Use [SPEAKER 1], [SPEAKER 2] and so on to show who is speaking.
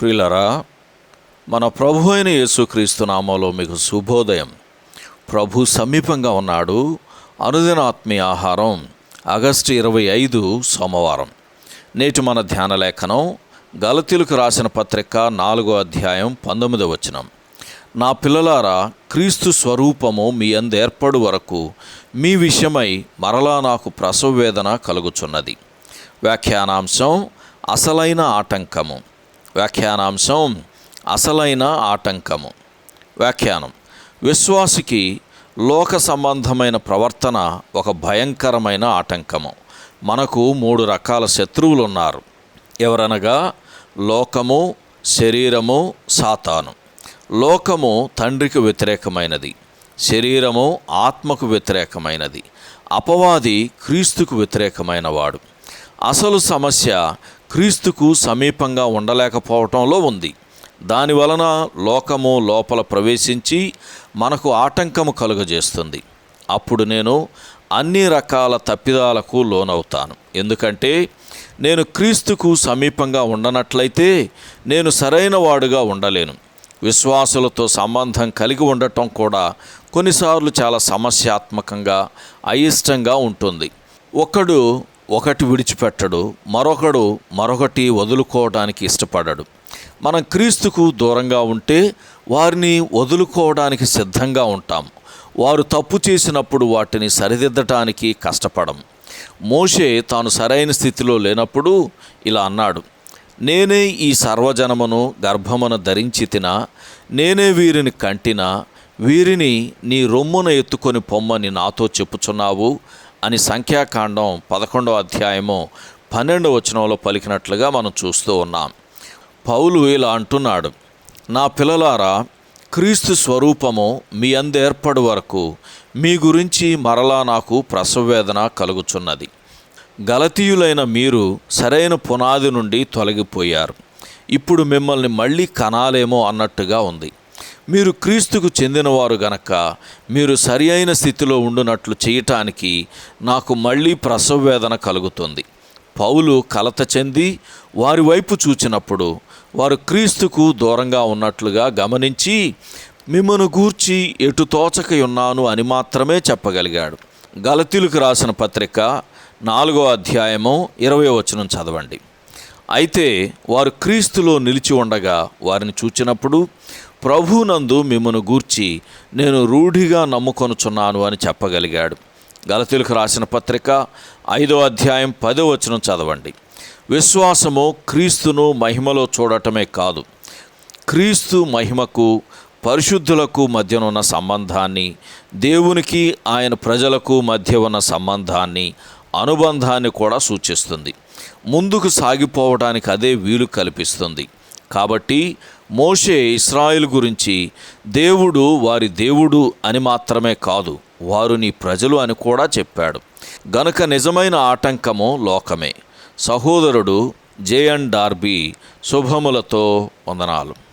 [SPEAKER 1] ప్రియులరా మన ప్రభు అయిన యేసుక్రీస్తు నామంలో మీకు శుభోదయం. ప్రభు సమీపంగా ఉన్నాడు. అనుదిన ఆత్మీయ ఆహారం ఆగస్టు ఇరవై ఐదు సోమవారం. నేటి మన ధ్యాన లేఖనం గలతీలకు రాసిన పత్రిక నాలుగో అధ్యాయం పంతొమ్మిదో వచనం. నా పిల్లలారా క్రీస్తు స్వరూపము మీ అందేర్పడు వరకు మీ విషయమై మరలా నాకు ప్రసవ వేదన కలుగుచున్నది. వ్యాఖ్యానాంశం అసలైన ఆటంకము. వ్యాఖ్యానాంశం అసలైన ఆటంకము. వ్యాఖ్యానం. విశ్వాసికి లోక సంబంధమైన ప్రవర్తన ఒక భయంకరమైన ఆటంకము. మనకు మూడు రకాల శత్రువులు ఉన్నారు ఎవరనగా లోకము శరీరము సాతాను. లోకము తండ్రికి వ్యతిరేకమైనది. శరీరము ఆత్మకు వ్యతిరేకమైనది. అపవాది క్రీస్తుకు వ్యతిరేకమైన వాడు అసలు సమస్య క్రీస్తుకు సమీపంగా ఉండలేకపోవటంలో ఉంది. దాని వలన లోకము లోపల ప్రవేశించి మనకు ఆటంకము కలుగజేస్తుంది. అప్పుడు నేను అన్ని రకాల తప్పిదాలకు లోనవుతాను. ఎందుకంటే నేను క్రీస్తుకు సమీపంగా ఉండనట్లయితే నేను సరైన వాడుగా ఉండలేను. విశ్వాసులతో సంబంధం కలిగి ఉండటం కూడా కొన్నిసార్లు చాలా సమస్యాత్మకంగా అయిష్టంగా ఉంటుంది. ఒకడు ఒకటి విడిచిపెట్టడు మరొకడు మరొకటి వదులుకోవడానికి ఇష్టపడడు. మనం క్రీస్తుకు దూరంగా ఉంటే వారిని వదులుకోవడానికి సిద్ధంగా ఉంటాం. వారు తప్పు చేసినప్పుడు వాటిని సరిదిద్దటానికి కష్టపడం. మోషే తాను సరైన స్థితిలో లేనప్పుడు ఇలా అన్నాడు నేనే ఈ సర్వజనమును గర్భమున ధరించి తినా నేనే వీరిని కంటినా వీరిని నీ రొమ్మున ఎత్తుకొని పొమ్మని నాతో చెప్పుచున్నావు అని సంఖ్యాకాండం పదకొండవ అధ్యాయము పన్నెండవ వచనంలో పలికినట్లుగా మనం చూస్తూ ఉన్నాం. పౌలు ఇలా అంటున్నాడు నా పిల్లలారా క్రీస్తు స్వరూపము మీ అందు ఏర్పడు వరకు మీ గురించి మరలా నాకు ప్రసవవేదన కలుగుచున్నది. గలతీయులైన మీరు సరైన పునాది నుండి తొలగిపోయారు. ఇప్పుడు మిమ్మల్ని మళ్ళీ కనాలేమో అన్నట్టుగా ఉంది. మీరు క్రీస్తుకు చెందినవారు గనక మీరు సరి అయిన స్థితిలో ఉండునట్లు చేయటానికి నాకు మళ్ళీ ప్రసవవేదన కలుగుతుంది. పౌలు కలత చెంది వారి వైపు చూచినప్పుడు వారు క్రీస్తుకు దూరంగా ఉన్నట్లుగా గమనించి మిమ్మను గూర్చి ఎటు తోచక ఉన్నాను అని మాత్రమే చెప్పగలిగాడు. గలతీలకు రాసిన పత్రిక నాలుగో అధ్యాయము ఇరవై వచనం చదవండి. అయితే వారు క్రీస్తులో నిలిచి ఉండగా వారిని చూచినప్పుడు ప్రభునందు మిమ్మను గూర్చి నేను రూఢిగా నమ్ముకొనుచున్నాను అని చెప్పగలిగాడు. గలతీలకు రాసిన పత్రిక ఐదో అధ్యాయం పదో వచనం చదవండి. విశ్వాసము క్రీస్తును మహిమలో చూడటమే కాదు క్రీస్తు మహిమకు పరిశుద్ధులకు మధ్యనున్న సంబంధాన్ని దేవునికి ఆయన ప్రజలకు మధ్య ఉన్న సంబంధాన్ని అనుబంధాన్ని కూడా సూచిస్తుంది. ముందుకు సాగిపోవడానికి అదే వీలు కల్పిస్తుంది. కాబట్టి మోషే ఇస్రాయిల్ గురించి దేవుడు వారి దేవుడు అని మాత్రమే కాదు వారు నీ ప్రజలు అని కూడా చెప్పాడు. గనుక నిజమైన ఆటంకము లోకమే. సహోదరుడు జేఎన్ డార్బీ శుభములతో వందనాలు.